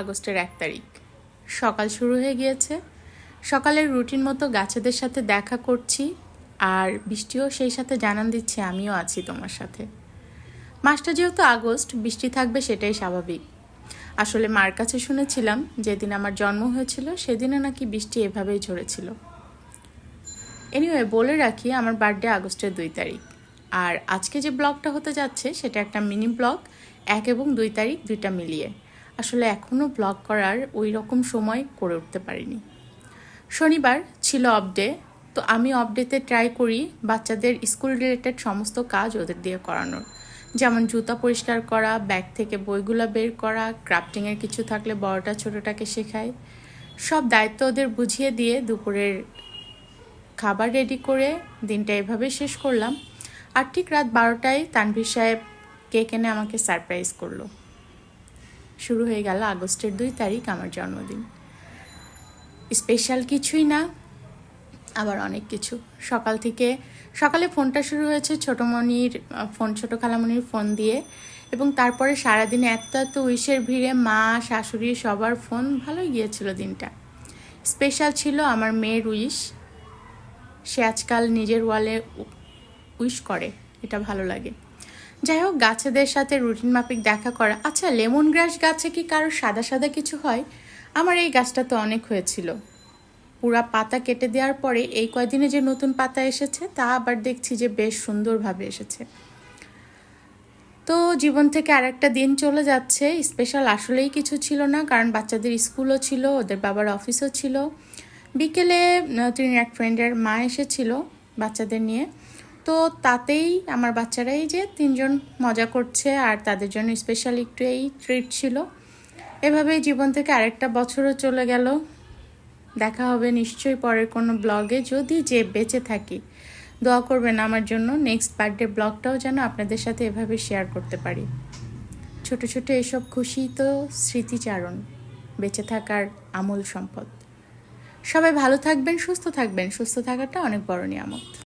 আগস্টের এক তারিখ। সকাল শুরু হয়ে গিয়েছে। সকালের রুটিন মতো গাছেদের সাথে দেখা করছি আর বৃষ্টিও সেই সাথে জানান দিচ্ছে, আমিও আছি তোমার সাথে। মাসটা যেহেতু আগস্ট, বৃষ্টি থাকবে সেটাই স্বাভাবিক। আসলে মার কাছে শুনেছিলাম যেদিন আমার জন্ম হয়েছিল, সেদিনও নাকি বৃষ্টি এভাবেই ঝরেছিল। এনিওয়ে বলে রাখি, আমার বার্থডে আগস্টের দুই তারিখ। আর আজকে যে ব্লগটা হতে যাচ্ছে, সেটা একটা মিনি ব্লগ এক এবং দুই তারিখ দুইটা মিলিয়ে। আসলে এখনও ব্লগ করার ওই রকম সময় করে উঠতে পারিনি। শনিবার ছিল অফ ডে তো আমি অফ ডেতে ট্রাই করি বাচ্চাদের স্কুল রিলেটেড সমস্ত কাজ ওদের দিয়ে করানোর। যেমন জুতা পরিষ্কার করা ব্যাগ থেকে বইগুলো বের করা ক্রাফটিংয়ের কিছু থাকলে বড়টা ছোটোটাকে শেখাই সব দায়িত্ব ওদের বুঝিয়ে দিয়ে দুপুরের খাবার রেডি করে দিনটা এভাবে শেষ করলাম। আর ঠিক রাত বারোটায় তানভীর সাহেব কেক এনে আমাকে সারপ্রাইজ করল। শুরু হয়ে গেল আগস্টের দুই তারিখ আমার জন্মদিন। স্পেশাল কিছুই না, আবার অনেক কিছু। সকাল থেকে, সকালে ফোনটা শুরু হয়েছে ছোটোমণির, ফোন, ছোটো খালামণির ফোন দিয়ে, এবং তারপরে সারাদিনে এত এত উইশের ভিড়ে মা, শাশুড়ি সবার ফোন, ভালোই গিয়েছিল দিনটা। স্পেশাল ছিল আমার মেয়ের উইশ। সে আজকাল নিজের ওয়ালে উইশ করে, এটা ভালো লাগে। যাই হোক, গাছেদের সাথে রুটিন মাফিক দেখা করা। আচ্ছা লেমন গ্রাস গাছে কি কারও সাদা সাদা কিছু হয়? আমার এই গাছটা তো অনেক হয়েছিল। পুরা পাতা কেটে দেওয়ার পরে এই কয়দিনে যে নতুন পাতা এসেছে, তা আবার দেখছি যে বেশ সুন্দরভাবে এসেছে। তো জীবন থেকে আরেকটা দিন চলে যাচ্ছে। স্পেশাল আসলেই কিছু ছিল না, কারণ বাচ্চাদের স্কুলও ছিল, ওদের বাবার অফিসও ছিল। বিকেলে তিনি এক ফ্রেন্ডের মা এসেছিল বাচ্চাদের নিয়ে। তো তাতেই আমার বাচ্চারাই যে তিনজন মজা করছে আর তাদের জন্য স্পেশাল একটু এই ট্রিট ছিল। এভাবেই জীবন থেকে আরেকটা বছরও চলে গেল। দেখা হবে নিশ্চয়ই পরের কোনো ব্লগে যদি যে বেঁচে থাকি, দোয়া করবেন আমার জন্য। নেক্সট বার্থডে ব্লগটাও যেন আপনাদের সাথে এভাবে শেয়ার করতে পারি। ছোট ছোট এসব খুশি তো স্মৃতিচারণ, বেঁচে থাকার আমূল সম্পদ। সবাই ভালো থাকবেন, সুস্থ থাকবেন। সুস্থ থাকাটা অনেক বড় নিয়ামত।